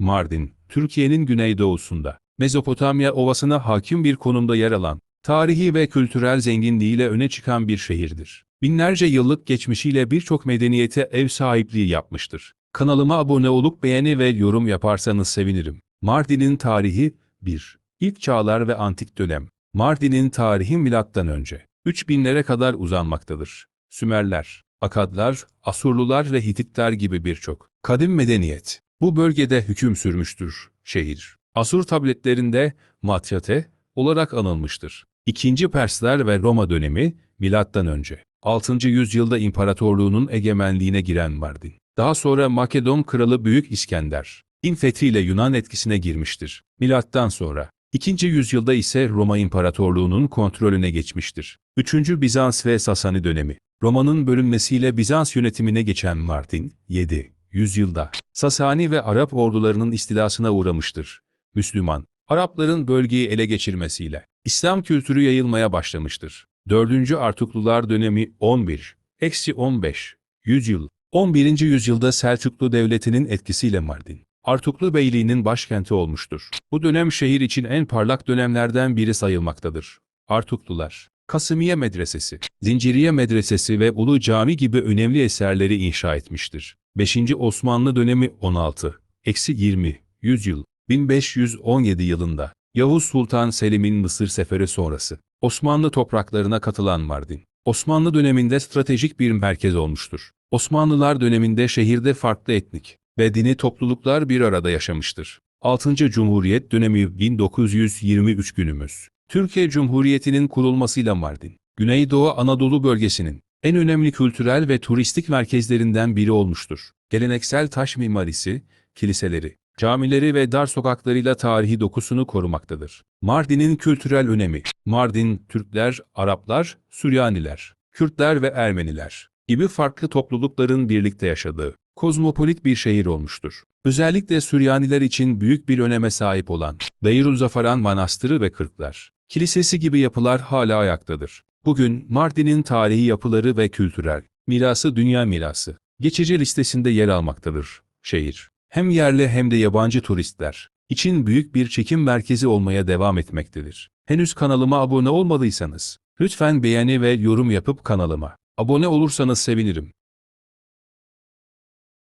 Mardin, Türkiye'nin güneydoğusunda, Mezopotamya ovasına hakim bir konumda yer alan, tarihi ve kültürel zenginliğiyle öne çıkan bir şehirdir. Binlerce yıllık geçmişiyle birçok medeniyete ev sahipliği yapmıştır. Kanalıma abone olup beğeni ve yorum yaparsanız sevinirim. Mardin'in tarihi 1. İlk çağlar ve antik dönem. Mardin'in tarihi milattan önce 3000'lere kadar uzanmaktadır. Sümerler, Akadlar, Asurlular ve Hititler gibi birçok kadim medeniyet bu bölgede hüküm sürmüştür. Şehir, Asur tabletlerinde Matyate olarak anılmıştır. İkinci Persler ve Roma dönemi milattan önce 6. yüzyılda imparatorluğunun egemenliğine giren Mardin. Daha sonra Makedon kralı Büyük İskender, din fethiyle Yunan etkisine girmiştir. Milattan sonra 2. yüzyılda ise Roma İmparatorluğu'nun kontrolüne geçmiştir. 3. Bizans ve Sasani dönemi. Roma'nın bölünmesiyle Bizans yönetimine geçen Mardin, 7. yüzyılda Sasani ve Arap ordularının istilasına uğramıştır. Müslüman, Arapların bölgeyi ele geçirmesiyle İslam kültürü yayılmaya başlamıştır. 4. Artuklular dönemi 11, eksi 15, yüzyıl. 11. yüzyılda Selçuklu Devleti'nin etkisiyle Mardin, Artuklu Beyliği'nin başkenti olmuştur. Bu dönem şehir için en parlak dönemlerden biri sayılmaktadır. Artuklular, Kasımiye Medresesi, Zinciriye Medresesi ve Ulu Cami gibi önemli eserleri inşa etmiştir. 5. Osmanlı dönemi 16, eksi 20, yüzyıl. 1517 yılında Yavuz Sultan Selim'in Mısır seferi sonrası Osmanlı topraklarına katılan Mardin, Osmanlı döneminde stratejik bir merkez olmuştur. Osmanlılar döneminde şehirde farklı etnik ve dini topluluklar bir arada yaşamıştır. 6. Cumhuriyet dönemi 1923 günümüz. Türkiye Cumhuriyeti'nin kurulmasıyla Mardin, Güneydoğu Anadolu bölgesinin en önemli kültürel ve turistik merkezlerinden biri olmuştur. Geleneksel taş mimarisi, kiliseleri, camileri ve dar sokaklarıyla tarihi dokusunu korumaktadır. Mardin'in kültürel önemi. Mardin, Türkler, Araplar, Süryaniler, Kürtler ve Ermeniler gibi farklı toplulukların birlikte yaşadığı, kozmopolit bir şehir olmuştur. Özellikle Süryaniler için büyük bir öneme sahip olan Beyruzafaran Manastırı ve Kırklar, Kilisesi gibi yapılar hala ayaktadır. Bugün Mardin'in tarihi yapıları ve kültürel mirası dünya mirası geçici listesinde yer almaktadır. Şehir, hem yerli hem de yabancı turistler için büyük bir çekim merkezi olmaya devam etmektedir. Henüz kanalıma abone olmadıysanız, lütfen beğeni ve yorum yapıp kanalıma abone olursanız sevinirim.